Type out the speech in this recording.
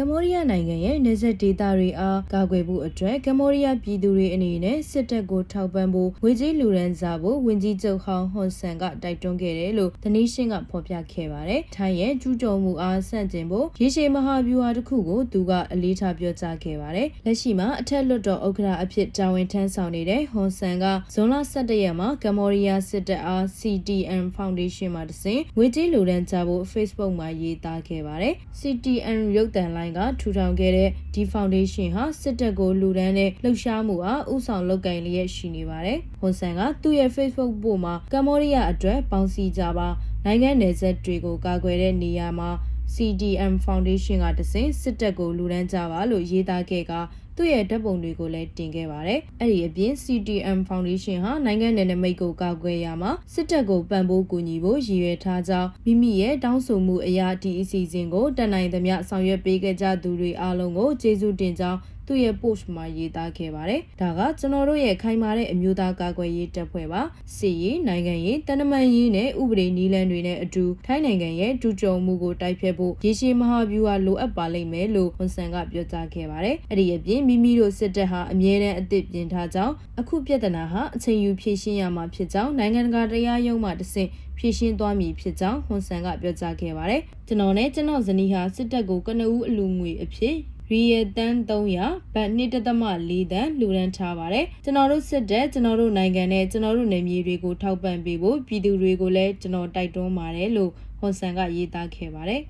ကမ္ဘောဒီးယားနိုင်ငံရဲ့နေဆက်ဒေသတွေအားကာကွယ်ဖို့အတွက်ကမ္ဘောဒီးယားပြည်သူတွေအနေနဲ့စစ်တပ်ကိုထောက်ပံ့ဖို့ငွေကြေးလူရန်စားဖို့ဝန်ကြီးချုပ်ဟောင်းဟွန်ဆန်ကတိုက်တွန်းခဲ့တယ်လို့သနီးရှင်းကဖော်ပြခဲ့ပါတယ်။ထိုင်းရဲ့ကျူးကျော်မှုအားဆန့်ကျင်ဖို့ရေရှည်မဟာဗျူဟာတစ်ခုကိုသူကအလေးထားပြောကြားခဲ့ပါတယ်။လက်ရှိမှာအထက်လွှတ်တော်ဥက္ကဋ္ဌအဖြစ်တာဝန်ထမ်းဆောင်နေတဲ့ဟွန်ဆန်ကဇွန်လ17ရက်မှာကမ္ဘောဒီးယားစစ်တပ်အား CTN Foundation မှာတစဉ်ငွေကြေးလူရန်ကြဖို့ Facebook မှာရေးသားခဲ့ပါတယ်။ CTN ရုပ်သံလိုင်းကထူထောင်ခဲ့တဲ့ဒီ foundation ဟာစစ်တပ်ကိုလူဒန်းတဲ့လှုပ်ရှားမှုအားဥဆောင်လုပ်ကိုင်လျက်ရှိနေပါတယ်။ဟွန်ဆန်ကသူ့ရဲ့ Facebook ပို့မှာကမ္ဘောဒီးယားအတွက်ပေါင်းစည်းကြပါနိုင်ငံနယ်စပ်တွေကိုကာကွယ်တဲ့နေရာမှာ CDM Foundation ကတစဉ်စစ်တပ်ကိုလူဒန်းကြပါလို့ရေးသားခဲ့ကသူ့ရဲ့ဓာတ်ပုံတွေကိုလည်းတင်ခဲ့ပါတယ်။အဲ့ဒီအပြင် CTM Foundation ဟာနိုင်ငံနယ်နိမိတ်ကိုကာကွယ်ရမှာစစ်တပ်ကိုပံ့ပိုးကူညီဖို့ရည်ရွယ်ထားကြောင်းမိမိရဲ့တောင်းဆိုမှုအရာဒီအစီအစဉ်ကိုတန်နိုင်သမျှဆောင်ရွက်ပေးခဲ့ကြသူတွေအားလုံးကိုကျေးဇူးတင်ကြောင်း သူ့ရဲ့ post မှာရေးသားခဲ့ပါတယ်။ဒါကကျွန်တော်တို့ရဲ့ခိုင်မာတဲ့အမျိုးသားကာကွယ်ရေးတပ်ဖွဲ့ပါ။စစ်ရေးနိုင်ငံရေးတန်တမန်ရေးနဲ့ဥပဒေနည်းလမ်းတွေနဲ့အတူထိုင်းနိုင်ငံရဲ့တူကြုံမှုကိုတိုက်ဖျက်ဖို့ရေရှည်မဟာဗျူဟာလိုအပ်ပါလိမ့်မယ်လို့ဟွန်ဆန်ကပြောကြားခဲ့ပါတယ်။အဲ့ဒီအပြင်မိမိတို့စစ်တပ်ဟာအမြဲတမ်းအသစ်ပြင်ထားကြောင်းအခုပြဿနာဟာအချိန်ယူဖြေရှင်းရမှာဖြစ်ကြောင်းနိုင်ငံတကာတရားရုံးမှတဆင့်ဖြည့်ရှင်းသွားမည်ဖြစ်ကြောင်းဟွန်ဆန်ကပြောကြားခဲ့ပါတယ်။ကျွန်တော်နဲ့ကျွန်တော်ဇနီးဟာစစ်တပ်ကိုကနဦးအလူငွေအဖြစ် ရီယတန်300ဘတ်1.4တန်လူရန်ထားပါတယ်ကျွန်တော်တို့စစ်တပ်ကျွန်တော်တို့နိုင်ငံနဲ့ကျွန်တော်တို့နယ်မြေတွေကိုထောက်ပံ့ပေးဖို့ပြည်သူတွေကိုလည်းကျွန်တော်တိုက်တွန်းပါတယ်လို့ဟွန်ဆန်ကရေးသားခဲ့ပါတယ်